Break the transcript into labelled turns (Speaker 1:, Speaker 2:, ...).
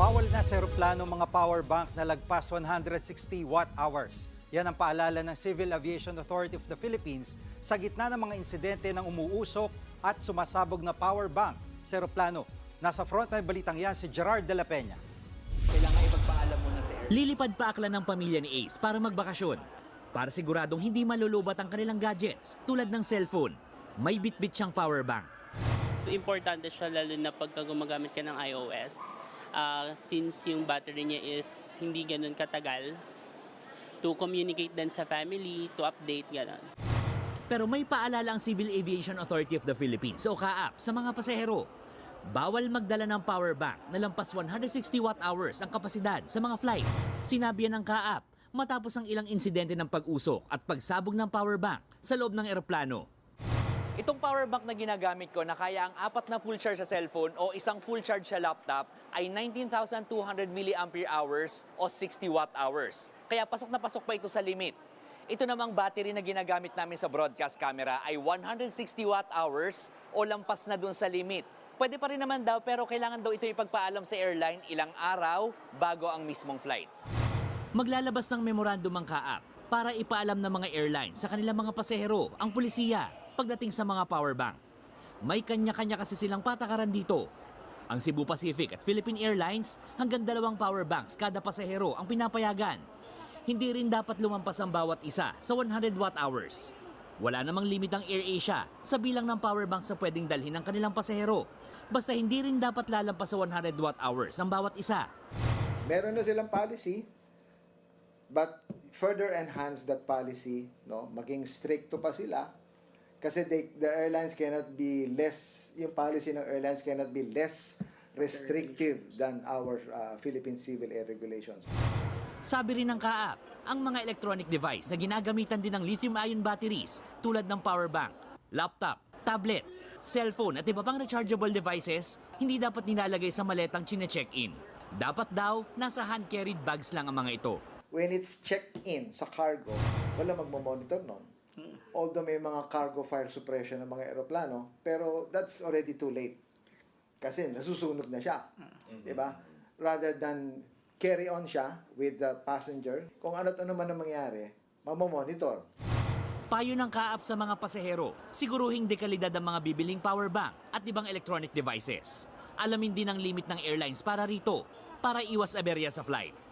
Speaker 1: Bawal na sa eroplano mga power bank na lagpas 160 watt-hours. Yan ang paalala ng Civil Aviation Authority of the Philippines sa gitna ng mga insidente ng umuusok at sumasabog na power bank sa eroplano. Nasa front ng balitang yan si Gerard de la Peña.
Speaker 2: Kailangan ipagpaalam sa air.
Speaker 3: Lilipad pa akla ng pamilya ni Ace para magbakasyon. Para siguradong hindi malulubat ang kanilang gadgets tulad ng cellphone. May bitbit siyang power bank.
Speaker 4: Importante siya lalo na pagka gumagamit ka ng iOS. Ah, since yung battery niya is hindi ganun katagal, to communicate din sa family, to update, ganun.
Speaker 3: Pero may paalala ang Civil Aviation Authority of the Philippines o CAAP sa mga pasahero. Bawal magdala ng power bank na lampas 160 watt-hours ang kapasidad sa mga flight. Sinabi yan ng CAAP matapos ang ilang insidente ng pag-usok at pagsabog ng power bank sa loob ng eroplano.
Speaker 2: Itong power bank na ginagamit ko na kaya ang apat na full charge sa cellphone o isang full charge sa laptop ay 19,200 milliampere hours o 60 watt hours. Kaya pasok na pasok pa ito sa limit. Ito namang battery na ginagamit namin sa broadcast camera ay 160 watt hours o lampas na dun sa limit. Pwede pa rin naman daw pero kailangan daw ito ipagpaalam sa airline ilang araw bago ang mismong flight.
Speaker 3: Maglalabas ng memorandum ang CAAP para ipaalam ng mga airline sa kanilang mga pasahero, ang pulisiya, pagdating sa mga power bank. May kanya-kanya kasi silang patakaran dito. Ang Cebu Pacific at Philippine Airlines hanggang dalawang power banks kada pasahero ang pinapayagan. Hindi rin dapat lumampas ang bawat isa sa 100 watt hours. Wala namang limit ang AirAsia sa bilang ng power banks na pwedeng dalhin ng kanilang pasahero. Basta hindi rin dapat lalampas sa 100 watt hours ang bawat isa.
Speaker 5: meron na silang policy but further enhance that policy no maging stricto pa sila kasi they, the airlines cannot be less yung policy ng airlines cannot be less restrictive than our uh, Philippine Civil Air Regulations.
Speaker 3: Sabi rin ng CAAP, ang mga electronic device na ginagamitan din ng lithium-ion batteries tulad ng power bank, laptop, tablet, cellphone at iba pang rechargeable devices, hindi dapat nilalagay sa maletang chine-check-in. Dapat daw, nasa hand-carried bags lang ang mga ito.
Speaker 5: When it's checked in sa cargo, wala magmo-monitor nun. Although may mga cargo fire suppression ng mga eroplano, pero that's already too late. Kasi nasusunog na siya. Di ba? Rather than carry on siya with the passenger, kung ano't ano man ang mangyari, mamomonitor.
Speaker 3: Payo ng CAAP sa mga pasahero, siguruhing dekalidad ang mga bibiling power bank at ibang electronic devices. Alamin din ang limit ng airlines para rito, para iwas aberya sa flight.